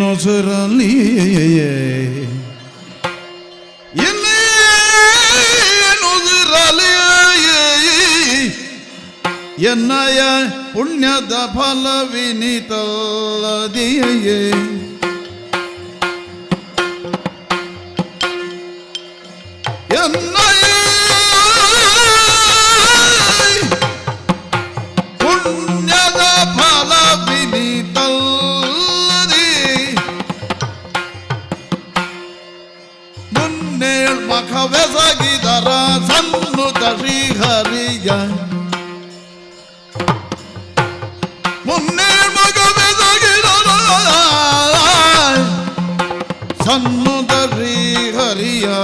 নজর নিয়ে என்னைய புண்ணியத பலவினி தல்லதியே মুন্নের মগবে জাগে সন্মদরি হরিয়া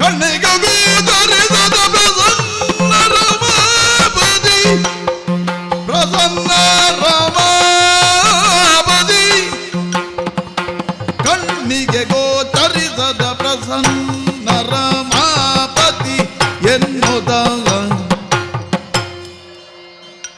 কর্ণে গগু দরে দাদা প্রসন্ন রমাপতি প্রসন্ন রমাপতি কর্ণিকে গো তরি দাদা প্রসন্ন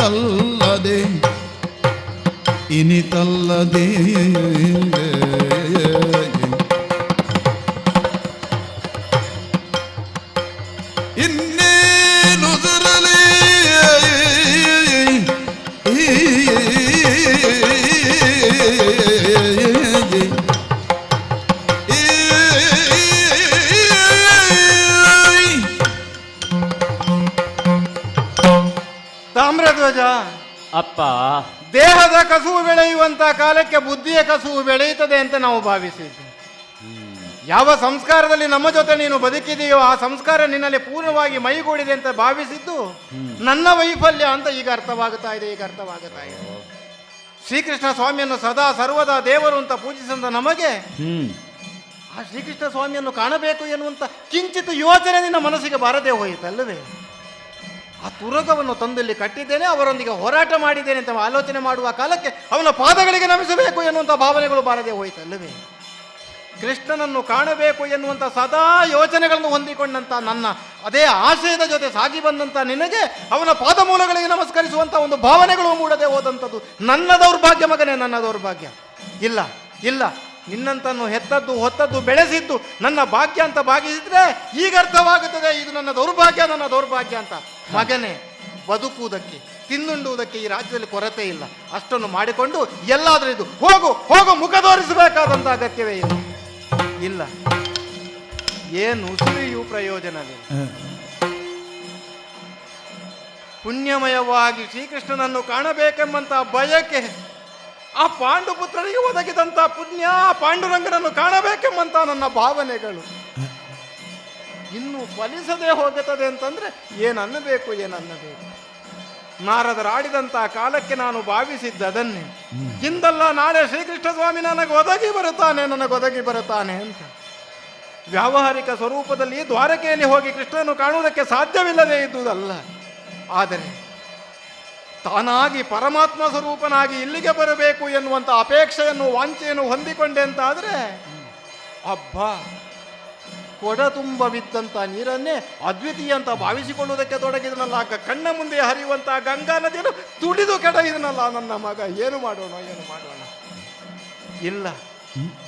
ಫಲವೆನಿತಲ್ಲದೆ ಇನಿತಲ್ಲದೆ ತಾಮ್ರಧ್ವಜ ಅಪ್ಪ. ದೇಹದ ಕಸುವು ಬೆಳೆಯುವಂತ ಕಾಲಕ್ಕೆ ಬುದ್ಧಿಯ ಕಸುವು ಬೆಳೆಯುತ್ತದೆ ಅಂತ ನಾವು ಭಾವಿಸಿದ್ದು ಯಾವ ಸಂಸ್ಕಾರದಲ್ಲಿ ನಮ್ಮ ಜೊತೆ ನೀನು ಬದುಕಿದೆಯೋ ಆ ಸಂಸ್ಕಾರ ನಿನ್ನಲ್ಲಿ ಪೂರ್ಣವಾಗಿ ಮೈಗೂಡಿದೆ ಅಂತ ಭಾವಿಸಿದ್ದು ನನ್ನ ವೈಫಲ್ಯ ಅಂತ ಈಗ ಅರ್ಥವಾಗುತ್ತಾ ಇದೆ ಈಗ ಅರ್ಥವಾಗುತ್ತಾ ಇದೆ. ಶ್ರೀಕೃಷ್ಣ ಸ್ವಾಮಿಯನ್ನು ಸದಾ ಸರ್ವದಾ ದೇವರು ಅಂತ ಪೂಜಿಸಿದ ನಮಗೆ ಆ ಶ್ರೀಕೃಷ್ಣ ಸ್ವಾಮಿಯನ್ನು ಕಾಣಬೇಕು ಎನ್ನುವಂತ ಕಿಂಚಿತ್ ಯೋಚನೆ ನಿನ್ನ ಮನಸ್ಸಿಗೆ ಬಾರದೆ ಹೋಯಿತಲ್ಲವೇ? ಆ ತುರಗವನ್ನು ತಂದಲ್ಲಿ ಕಟ್ಟಿದ್ದೇನೆ, ಅವರೊಂದಿಗೆ ಹೋರಾಟ ಮಾಡಿದ್ದೇನೆ ಅಂತ ಆಲೋಚನೆ ಮಾಡುವ ಕಾಲಕ್ಕೆ ಅವನ ಪಾದಗಳಿಗೆ ನಮಿಸಬೇಕು ಎನ್ನುವಂಥ ಭಾವನೆಗಳು ಬಾರದೆ ಹೋಯಿತಲ್ಲವೇ? ಕೃಷ್ಣನನ್ನು ಕಾಣಬೇಕು ಎನ್ನುವಂಥ ಸದಾ ಯೋಚನೆಗಳನ್ನು ಹೊಂದಿಕೊಂಡಂಥ ನನ್ನ, ಅದೇ ಆಶಯದ ಜೊತೆ ಸಾಗಿ ಬಂದಂತ ನಿನಗೆ ಅವನ ಪಾದಮೂಲಗಳಿಗೆ ನಮಸ್ಕರಿಸುವಂಥ ಒಂದು ಭಾವನೆಗಳು ಮೂಡದೆ ಹೋದಂಥದ್ದು ನನ್ನ ದೌರ್ಭಾಗ್ಯ ಮಗನೇ, ನನ್ನ ದೌರ್ಭಾಗ್ಯ. ಇಲ್ಲ ಇಲ್ಲ. ನಿನ್ನಂತನ್ನು ಹೆತ್ತದ್ದು ಹೊತ್ತದ್ದು ಬೆಳೆಸಿದ್ದು ನನ್ನ ಭಾಗ್ಯ ಅಂತ ಭಾಗಿಸಿದ್ರೆ ಈಗ ಅರ್ಥವಾಗುತ್ತದೆ ಇದು ನನ್ನ ದೌರ್ಭಾಗ್ಯ ನನ್ನ ದೌರ್ಭಾಗ್ಯ ಅಂತ. ಮಗನೇ ಬದುಕುವುದಕ್ಕೆ ತಿನ್ನುಂಡುವುದಕ್ಕೆ ಈ ರಾಜ್ಯದಲ್ಲಿ ಕೊರತೆ ಇಲ್ಲ. ಅಷ್ಟನ್ನು ಮಾಡಿಕೊಂಡು ಎಲ್ಲಾದರೂ ಇದು ಹೋಗು ಹೋಗು ಮುಖ ತೋರಿಸಬೇಕಾದಂತ ಅಗತ್ಯವೇ ಇಲ್ಲ. ಇಲ್ಲ. ಏನು ಉಸಿರಿಯೂ ಪ್ರಯೋಜನವಿಲ್ಲ. ಪುಣ್ಯಮಯವಾಗಿ ಶ್ರೀಕೃಷ್ಣನನ್ನು ಕಾಣಬೇಕೆಂಬಂತಹ ಬಯಕೆ ಆ ಪಾಂಡುಪುತ್ರರಿಗೆ ಒದಗಿದಂತ ಪುಣ್ಯ, ಪಾಂಡುರಂಗನನ್ನು ಕಾಣಬೇಕೆಂಬಂತ ನನ್ನ ಭಾವನೆಗಳು. ಇನ್ನು ಫಲಿಸದೆ ಹೋಗುತ್ತದೆ ಅಂತಂದ್ರೆ ಏನನ್ನಬೇಕು ಏನನ್ನಬೇಕು. ನಾರದರಾಡಿದಂತ ಕಾಲಕ್ಕೆ ನಾನು ಭಾವಿಸಿದ್ದ ಅದನ್ನೇ. ಹಿಂದಲ್ಲ ನಾಳೆ ಶ್ರೀಕೃಷ್ಣ ಸ್ವಾಮಿ ನನಗೆ ಒದಗಿ ಬರುತ್ತಾನೆ, ನನಗೆ ಒದಗಿ ಬರುತ್ತಾನೆ ಅಂತ. ವ್ಯಾವಹಾರಿಕ ಸ್ವರೂಪದಲ್ಲಿ ದ್ವಾರಕೆಯಲ್ಲಿ ಹೋಗಿ ಕೃಷ್ಣನನ್ನು ಕಾಣುವುದಕ್ಕೆ ಸಾಧ್ಯವಿಲ್ಲದೆ ಇದ್ದುದಲ್ಲ. ಆದರೆ ತಾನಾಗಿ ಪರಮಾತ್ಮ ಸ್ವರೂಪನಾಗಿ ಇಲ್ಲಿಗೆ ಬರಬೇಕು ಎನ್ನುವಂಥ ಅಪೇಕ್ಷೆಯನ್ನು ವಾಂಚೆಯನ್ನು ಹೊಂದಿಕೊಂಡೆ ಅಂತ ಆದರೆ ಅಬ್ಬ, ಕೊಡ ತುಂಬ ಬಿದ್ದಂಥ ನೀರನ್ನೇ ಅದ್ವಿತೀಯ ಅಂತ ಭಾವಿಸಿಕೊಳ್ಳುವುದಕ್ಕೆ ತೊಡಗಿದನಲ್ಲ. ಕಣ್ಣ ಮುಂದೆ ಹರಿಯುವಂಥ ಗಂಗಾ ನದಿಯನ್ನು ತುಳಿದು ಕೆಡಗಿದನಲ್ಲ ನನ್ನ ಮಗ. ಏನು ಮಾಡೋಣ ಏನು ಮಾಡೋಣ? ಇಲ್ಲ.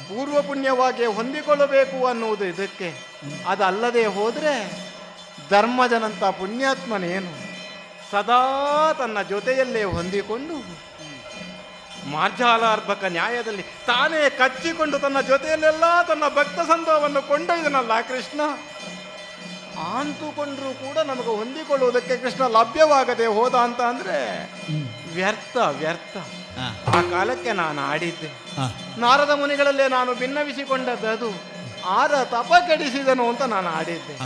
ಪೂರ್ವ ಪುಣ್ಯವಾಗಿ ಹೊಂದಿಕೊಳ್ಳಬೇಕು ಅನ್ನುವುದು ಇದಕ್ಕೆ. ಅದಲ್ಲದೆ ಹೋದರೆ ಧರ್ಮಜನಂತ ಪುಣ್ಯಾತ್ಮನೇನು? ಸದಾ ತನ್ನ ಜೊತೆಯಲ್ಲೇ ಹೊಂದಿಕೊಂಡು ಮಾರ್ಜಾಲಾರ್ಭಕ ನ್ಯಾಯದಲ್ಲಿ ತಾನೇ ಕಚ್ಚಿಕೊಂಡು ತನ್ನ ಜೊತೆಯಲ್ಲೆಲ್ಲ ತನ್ನ ಭಕ್ತ ಸಂಘವನ್ನು ಕೊಂಡೊಯ್ದನಲ್ಲ ಕೃಷ್ಣ? ಅಂತುಕೊಂಡ್ರೂ ಕೂಡ ನಮಗೆ ಹೊಂದಿಕೊಳ್ಳುವುದಕ್ಕೆ ಕೃಷ್ಣ ಲಭ್ಯವಾಗದೆ ಹೋದ ಅಂತ ಅಂದ್ರೆ ವ್ಯರ್ಥ ವ್ಯರ್ಥ. ಆ ಕಾಲಕ್ಕೆ ನಾನು ಆಡಿದ್ದೆ. ನಾರದ ಮುನಿಗಳಲ್ಲೇ ನಾನು ಭಿನ್ನವಿಸಿಕೊಂಡದ್ದು ಅದು. ಆರ ತಪ ಕೆಡಿಸಿದನು ಅಂತ ನಾನು ಆಡಿದ್ದೆ.